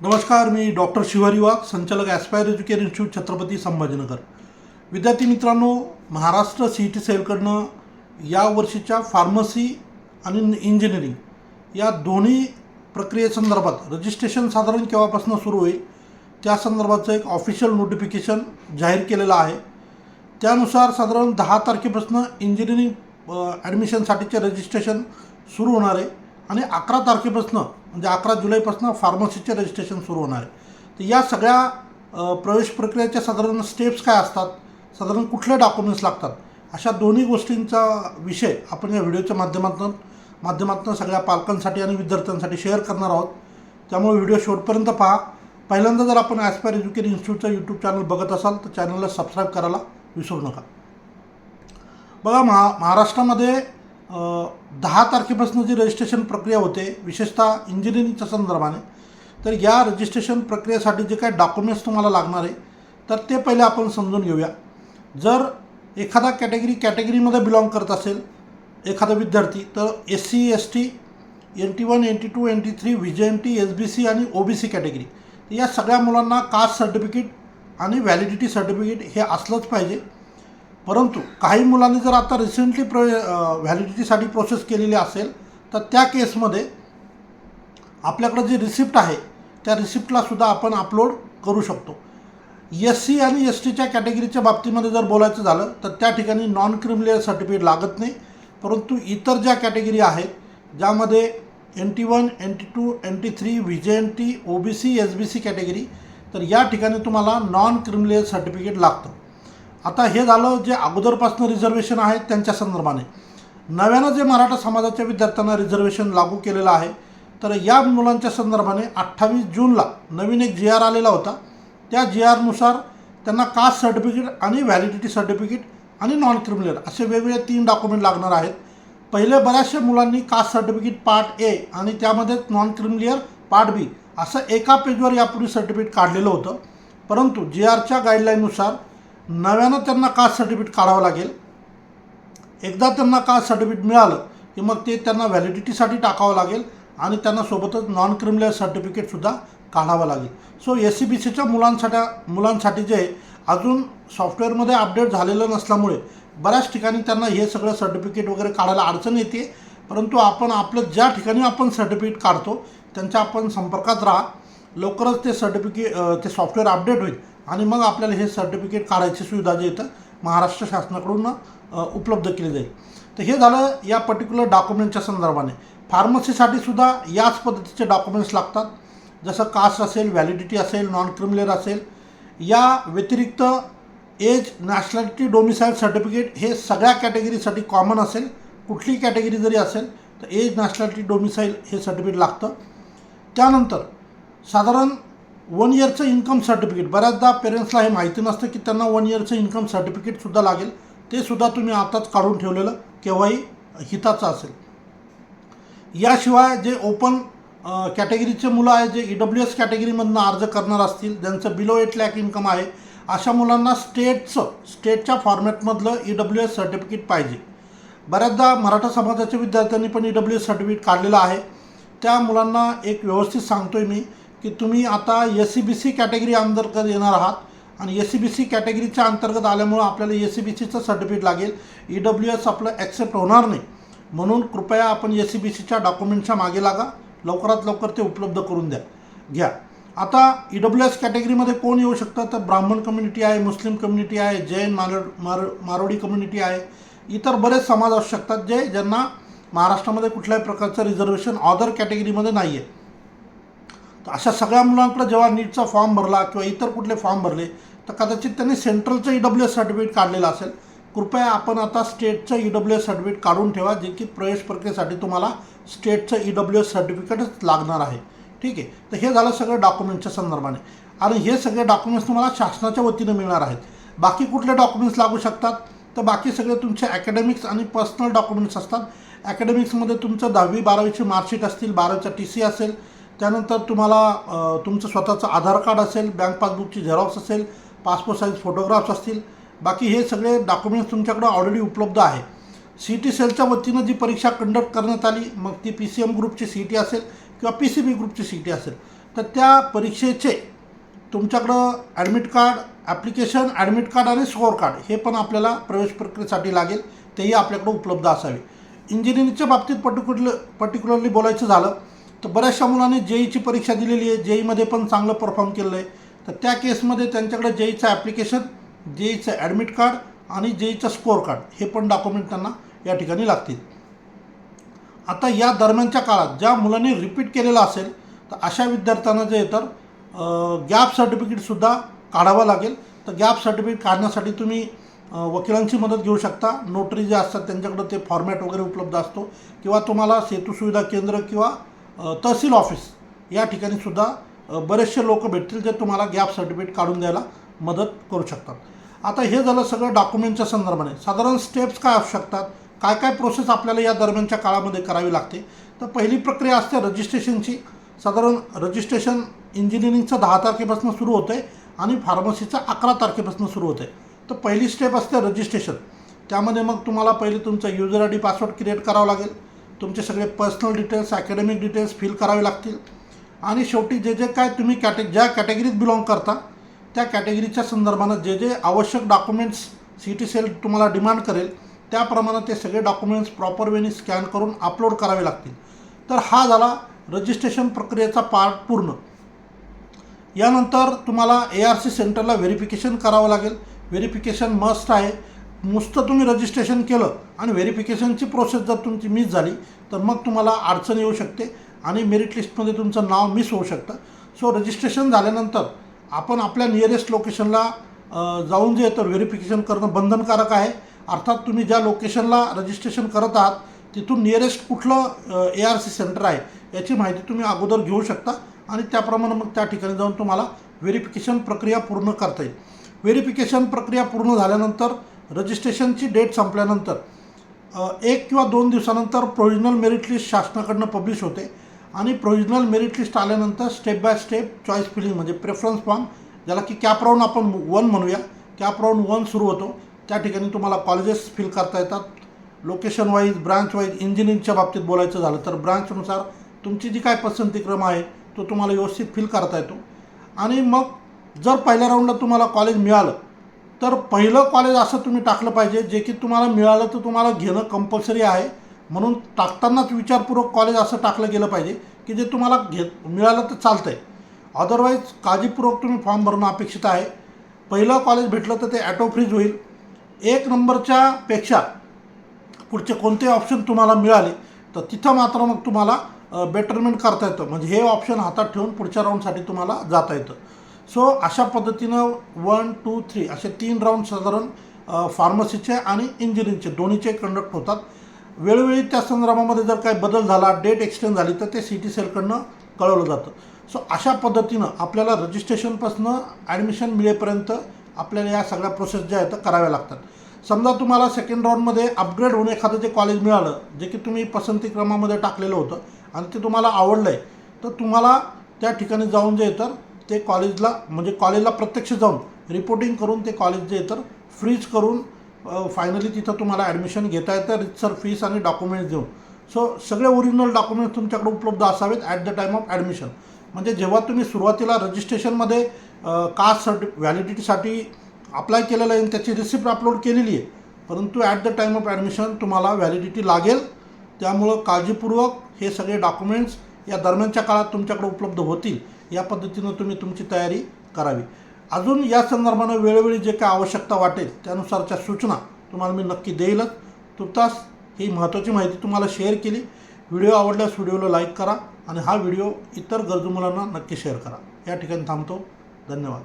नमस्कार मी डॉक्टर शिवारी वाघ संचालक Aspire Education Institute Chhatrapati Sambhajinagar. विद्यार्थी मित्रांनो महाराष्ट्र सी ई टी सेलकडनं या वर्षीच्या फार्मसी आणि इंजिनिअरिंग या दोन्ही प्रक्रियेसंदर्भात रजिस्ट्रेशन साधारण केव्हापासून सुरू होईल त्या संदर्भाचं एक ऑफिशियल नोटिफिकेशन जाहीर केलेलं आहे. त्यानुसार साधारण दहा तारखेपासून इंजिनिअरिंग ॲडमिशनसाठीचे रजिस्ट्रेशन सुरू होणार आहे. आणि अकरा तारखेपासून म्हणजे अकरा जुलैपासून फार्मसीचे रजिस्ट्रेशन सुरू होणार आहे. तर या सगळ्या प्रवेश प्रक्रियेच्या साधारण स्टेप्स काय असतात? साधारण कुठले डॉक्युमेंट्स लागतात? अशा दोन्ही गोष्टींचा विषय आपण या व्हिडिओच्या माध्यमातून माध्यमातून सगळ्या पालकांसाठी आणि विद्यार्थ्यांसाठी शेअर करणार आहोत. त्यामुळे व्हिडिओ शेवटपर्यंत पहा. पहिल्यांदा जर आपण ॲस्पायर एज्युकेशन इन्स्टिट्यूटचं यूट्यूब चॅनल बघत असाल तर चॅनलला सबस्क्राईब करायला विसरू नका. बघा महा महाराष्ट्रामध्ये दहा तारखेपासून जी रजिस्ट्रेशन प्रक्रिया होते विशेषतः इंजिनिअरिंगच्या संदर्भाने तर या रजिस्ट्रेशन प्रक्रियेसाठी जे काही डॉक्युमेंट्स तुम्हाला लागणार आहे तर ते पहिले आपण समजून घेऊया. जर एखादा कॅटेगरी कॅटेगरीमध्ये बिलॉंग करत असेल एखादा विद्यार्थी तर S C S T N T one N T two N T three V J N T S B C आणि ओ बी सी कॅटेगरी या सगळ्या मुलांना कास्ट सर्टिफिकेट आणि व्हॅलिडिटी सर्टिफिकेट हे असलंच पाहिजे. परंतु काही मुलांनी जर आता रिसेंटली प्रो व्हॅलिडिटीसाठी प्रोसेस केलेली असेल तर त्या केसमध्ये आपल्याकडं जी रिसिप्ट आहे त्या रिसिप्टलासुद्धा आपण अपलोड करू शकतो. एस सी आणि एस टीच्या कॅटेगरीच्या बाबतीमध्ये जर बोलायचं झालं तर त्या ठिकाणी नॉन क्रिमिलियर सर्टिफिकेट लागत नाही. परंतु इतर ज्या कॅटेगरी आहेत ज्यामध्ये N T one N T two N T three V J N T O B C S B C category तर या ठिकाणी तुम्हाला नॉन क्रिमिलियर सर्टिफिकेट लागतं. आता हे झालं जे अगोदरपासून रिझर्वेशन आहे त्यांच्या संदर्भाने. नव्यानं जे मराठा समाजाच्या विद्यार्थ्यांना रिझर्वेशन लागू केलेलं आहे तर या मुलांच्या संदर्भाने अठ्ठावीस जूनला नवीन एक जी आर आलेला होता. त्या जी आरनुसार त्यांना कास्ट सर्टिफिकेट आणि व्हॅलिडिटी सर्टिफिकेट आणि नॉन क्रिमिनल असे वेगवेगळे तीन डॉक्युमेंट लागणार आहेत. पहिले बऱ्याचशा मुलांनी कास्ट सर्टिफिकेट पार्ट ए आणि त्यामध्ये नॉन क्रिमिलियर पार्ट बी असं एका पेजवर यापूर्वी सर्टिफिकेट काढलेलं होतं. परंतु जी आरच्या गाईडलाईननुसार नव्यानं त्यांना कास्ट सर्टिफिकेट काढावं लागेल. एकदा त्यांना कास्ट सर्टिफिकेट मिळालं की मग ते त्यांना व्हॅलिडिटीसाठी टाकावं लागेल आणि त्यांना सोबतच नॉन क्रिमिनल सर्टिफिकेटसुद्धा काढावं लागेल. सो एस सी बी सीच्या मुलांसाठी मुलांसाठी जे अजून सॉफ्टवेअरमध्ये अपडेट झालेलं नसल्यामुळे बऱ्याच ठिकाणी त्यांना हे सगळं सर्टिफिकेट वगैरे काढायला अडचण येते. परंतु आपण आपलं ज्या ठिकाणी आपण सर्टिफिकेट काढतो त्यांच्या आपण संपर्कात राहा. लवकरच ते सर्टिफिकेट ते सॉफ्टवेअर अपडेट होईल. आणि मग आपल्याला हे सर्टिफिकेट काढायची सुविधा जे इथं महाराष्ट्र शासनाकडून उपलब्ध केली जाईल. तर हे झालं या पर्टिक्युलर डॉक्युमेंटच्या संदर्भाने. फार्मसीसाठी सुद्धा याच पद्धतीचे डॉक्युमेंट्स लागतात. जसं कास्ट असेल व्हॅलिडिटी असेल नॉन क्रिमिनल असेल या व्यतिरिक्त एज नॅशनॅलिटी डोमिसाईल सर्टिफिकेट हे सगळ्या कॅटेगरीसाठी कॉमन असेल. कुठली कॅटेगरी जरी असेल तर एज नॅशनॅलिटी डोमिसाईल हे सर्टिफिकेट लागतं. त्यानंतर साधारण वन इयरचं इन्कम सर्टिफिकेट बऱ्याचदा पेरेंट्सला हे माहिती नसतं की त्यांना वन इयरचं इन्कम सर्टिफिकेटसुद्धा लागेल. ते सुद्धा तुम्ही आताच काढून ठेवलेलं केव्हाही हिताचं असेल. याशिवाय जे ओपन कॅटेगरीचे मुलं आहे जे ई डब्ल्यू एस कॅटेगरीमधनं अर्ज करणार असतील ज्यांचं बिलो एट लॅक इन्कम आहे अशा मुलांना स्टेटचं स्टेटच्या फॉर्मॅटमधलं ई डब्ल्यू एस सर्टिफिकेट पाहिजे. बऱ्याचदा मराठा समाजाच्या विद्यार्थ्यांनी पण ई डब्ल्यू एस सर्टिफिकेट काढलेलं आहे. त्या मुलांना एक व्यवस्थित सांगतोय मी. की तुम्ही आता S C B C category अंतर्गत येणार आहात. आणि एस सी बी सी कॅटेगरीच्या अंतर्गत आल्यामुळं आपल्याला एस सी बी सीचं सर्टिफिकेट लागेल. ई डब्ल्यू एस आपलं ॲक्सेप्ट होणार नाही. म्हणून कृपया आपण एस सी बी सीच्या डॉक्युमेंटच्या मागे लागा. लवकरात लवकर ते उपलब्ध करून द्या. घ्या. आता ई डब्ल्यू एस कॅटेगरीमध्ये कोण येऊ शकतं? तर ब्राह्मण कम्युनिटी आहे मुस्लिम कम्युनिटी आहे जैन मार मार मारोडी कम्युनिटी आहे. इतर बरेच समाज असू शकतात जे ज्यांना महाराष्ट्रामध्ये कुठल्याही प्रकारचं रिझर्वेशन ऑदर कॅटेगरीमध्ये नाही आहे तर अशा सगळ्या मुलांकडे जेव्हा नीटचा फॉर्म भरला किंवा इतर कुठले फॉर्म भरले तर कदाचित त्यांनी सेंट्रलचं ई डब्ल्यू एस सर्टिफिकेट काढलेलं असेल. कृपया आपण आता स्टेटचं ई डब्ल्यू एस सर्टिफिकेट काढून ठेवा जे की प्रवेश प्रक्रियेसाठी तुम्हाला स्टेटचं ई डब्ल्यू एस सर्टिफिकेटच लागणार आहे. ठीक आहे? तर हे झालं सगळं डॉक्युमेंटच्या संदर्भाने. आणि हे सगळे डॉक्युमेंट्स तुम्हाला शासनाच्या वतीनं मिळणार आहेत. बाकी कुठले डॉक्युमेंट्स लागू शकतात? तर बाकी सगळे तुमचे अकॅडमिक्स आणि पर्सनल डॉक्युमेंट्स असतात. अकॅडमिक्समध्ये तुमचं दहावी बारावीची मार्कशीट असतील बारावीचा टी सी असेल त्यानंतर तुम्हाला तुमचं स्वतःचं आधार कार्ड असेल बँक पासबुकची झेरॉक्स असेल पासपोर्ट साईज फोटोग्राफ्स असतील बाकी हे सगळे डॉक्युमेंट्स तुमच्याकडे ऑलरेडी उपलब्ध आहे. सी टी सेलच्या वतीनं जी परीक्षा कंडक्ट करण्यात आली मग ती पी सी एम ग्रुपची सी टी असेल किंवा पी सी बी ग्रुपची सी टी असेल तर त्या परीक्षेचे तुमच्याकडं admit card application admit card आणि स्कोअर कार्ड हे पण आपल्याला प्रवेश प्रक्रियेसाठी लागेल तेही आपल्याकडं उपलब्ध असावे. इंजिनिअरिंगच्या बाबतीत पर्टिक्युलर पर्टिक्युलरली बोलायचं झालं तर बऱ्याचशा मुलांनी जेईची परीक्षा दिलेली आहे. जेईमध्ये पण चांगलं परफॉर्म केलं आहे तर त्या केसमध्ये त्यांच्याकडे जेईचं ॲप्लिकेशन जेईचं ॲडमिट कार्ड आणि जेईचं स्कोअर कार्ड हे पण डॉक्युमेंट त्यांना या ठिकाणी लागतील. आता या दरम्यानच्या काळात ज्या मुलांनी रिपीट केलेलं असेल तर अशा विद्यार्थ्यांना जे तर गॅप सर्टिफिकेटसुद्धा काढावं लागेल. तर गॅप सर्टिफिकेट काढण्यासाठी तुम्ही वकिलांची मदत घेऊ शकता. नोटरी जे असतात त्यांच्याकडं ते फॉर्मॅट वगैरे उपलब्ध असतो. किंवा तुम्हाला सेतू सुविधा केंद्र किंवा तहसील ऑफिस. या ठिकाणी सुद्धा बरेचसे लोक भेटतील जे तुम्हाला गॅप सर्टिफिकेट काढून द्यायला मदत करू शकतात. आता हे झालं सगळं डॉक्युमेंटच्या संदर्भाने. साधारण स्टेप्स काय असू शकतात? काय काय प्रोसेस आपल्याला या दरम्यानच्या काळामध्ये करावी लागते? तर पहिली प्रक्रिया असते रजिस्ट्रेशनची. साधारण रजिस्ट्रेशन इंजिनिअरिंगचं दहा तारखेपासून सुरू होतं आहे आणि फार्मसीचं अकरा तारखेपासून सुरू होतं आहे तर पहिली स्टेप असते रजिस्ट्रेशन. त्यामध्ये मग तुम्हाला पहिले तुमचा user I D password create करावा लागेल. तुमचे सगळे personal details academic details fill करावे लागतील. आणि शेवटी जे जे काय तुम्ही कॅटे ज्या कॅटेगरीत बिलॉंग करता त्या कॅटेगरीच्या संदर्भानं जे जे आवश्यक डॉक्युमेंट्स सी टी सेल तुम्हाला डिमांड करेल त्याप्रमाणे ते सगळे डॉक्युमेंट्स प्रॉपर वेनी स्कॅन करून अपलोड करावे लागतील. तर हा झाला रजिस्ट्रेशन प्रक्रियेचा पार्ट पूर्ण. यानंतर तुम्हाला ए आर सी सेंटरला व्हेरिफिकेशन करावं लागेल. व्हेरिफिकेशन मस्ट आहे. नुसतं तुम्ही रजिस्ट्रेशन केलं आणि व्हेरिफिकेशनची प्रोसेस जर तुमची मिस झाली तर मग तुम्हाला अडचण येऊ शकते आणि मेरिट लिस्टमध्ये तुमचं नाव मिस होऊ शकतं. सो रजिस्ट्रेशन झाल्यानंतर आपण आपल्या नियरेस्ट लोकेशनला जाऊन जे तर व्हेरिफिकेशन करणं बंधनकारक आहे. अर्थात तुम्ही ज्या लोकेशनला रजिस्ट्रेशन करत आहात तिथून नियरेस्ट कुठलं ए आर सी सेंटर आहे याची माहिती तुम्ही अगोदर घेऊ शकता आणि त्याप्रमाणे मग त्या ठिकाणी जाऊन तुम्हाला व्हेरिफिकेशन प्रक्रिया पूर्ण करता येईल. व्हेरिफिकेशन प्रक्रिया पूर्ण झाल्यानंतर रजिस्ट्रेशनची डेट संपल्यानंतर एक किंवा दोन दिवसानंतर प्रोविजनल मेरिट लिस्ट शासनाकडनं पब्लिश होते आणि प्रोविजनल मेरिट लिस्ट आल्यानंतर step by step choice filling म्हणजे प्रेफरन्स फॉर्म ज्याला की कॅप राऊंड आपण वन म्हणूया. कॅप राऊंड वन सुरू होतो. त्या ठिकाणी तुम्हाला कॉलेजेस फिल करता येतात. लोकेशन वाईज ब्रांच वाईज इंजिनिअरिंगच्या बाबतीत बोलायचं झालं तर ब्रांचनुसार तुमची जी काय पसंतीक्रम आहे तो तुम्हाला व्यवस्थित फिल करता येतो. आणि मग जर पहिल्या राऊंडला तुम्हाला कॉलेज मिळालं तर पहिलं कॉलेज असं तुम्ही टाकलं पाहिजे जे की तुम्हाला मिळालं तर तुम्हाला घेणं कंपल्सरी आहे. म्हणून टाकतानाच विचारपूर्वक कॉलेज असं टाकलं गेलं पाहिजे की जे तुम्हाला घेत मिळालं तर चालतं आहे अदरवाईज काळजीपूर्वक तुम्ही फॉर्म भरणं अपेक्षित आहे. पहिलं कॉलेज भेटलं तर ते ॲटो फ्रीज होईल. एक नंबरच्या पेक्षा पुढचे कोणते ऑप्शन तुम्हाला मिळाले तर तिथं मात्र मग तुम्हाला बेटरमेंट करता येतं. म्हणजे हे ऑप्शन हातात ठेवून पुढच्या राऊंडसाठी तुम्हाला जाता येतं. सो अशा पद्धतीनं वन टू थ्री असे तीन राऊंड साधारण फार्मसीचे आणि इंजिनिअरिंगचे दोन्हीचे कंडक्ट होतात. वेळोवेळी त्या संदर्भामध्ये जर काही बदल झाला डेट एक्सटेंड झाली तर ते सी टी सेलकडनं कळवलं जातं. सो अशा पद्धतीनं आपल्याला रजिस्ट्रेशनपासनं ॲडमिशन मिळेपर्यंत आपल्याला या सगळ्या प्रोसेस ज्या आहेत कराव्या लागतात. समजा तुम्हाला सेकंड राऊंडमध्ये अपग्रेड होऊन एखादं जे कॉलेज मिळालं जे की तुम्ही पसंती क्रमामध्ये टाकलेलं होतं आणि ते तुम्हाला आवडलं आहे तर तुम्हाला त्या ठिकाणी जाऊन जे तर ते कॉलेजला म्हणजे कॉलेजला प्रत्यक्ष जाऊन रिपोर्टिंग करून ते कॉलेज जे तर फ्रीज करून फायनली तिथं तुम्हाला ॲडमिशन घेता येतं. रितसर फीस आणि डॉक्युमेंट्स देऊन. सो सगळे ओरिजिनल डॉक्युमेंट्स तुमच्याकडे उपलब्ध असावेत at the time of admission म्हणजे जेव्हा तुम्ही सुरुवातीला रजिस्ट्रेशनमध्ये कास्ट सर्टि व्हॅलिडिटीसाठी अप्लाय केलेलं आहे आणि त्याची रिसिप्ट अपलोड केलेली आहे. परंतु at the time of admission तुम्हाला व्हॅलिडिटी लागेल. त्यामुळं काळजीपूर्वक हे सगळे डॉक्युमेंट्स या दरम्यानच्या काळात तुमच्याकडे उपलब्ध होतील. या पद्धतीनं तुम्ही तुमची तयारी करावी. अजून या संदर्भानं वेळोवेळी जे काय आवश्यकता वाटेल त्यानुसारच्या सूचना तुम्हाला मी नक्की देईलच. तुर्तास ही महत्त्वाची माहिती तुम्हाला शेअर केली. व्हिडिओ आवडल्यास व्हिडिओला लाईक करा आणि हा व्हिडिओ इतर गरजू मुलांना नक्की शेअर करा. या ठिकाणी थांबतो. धन्यवाद.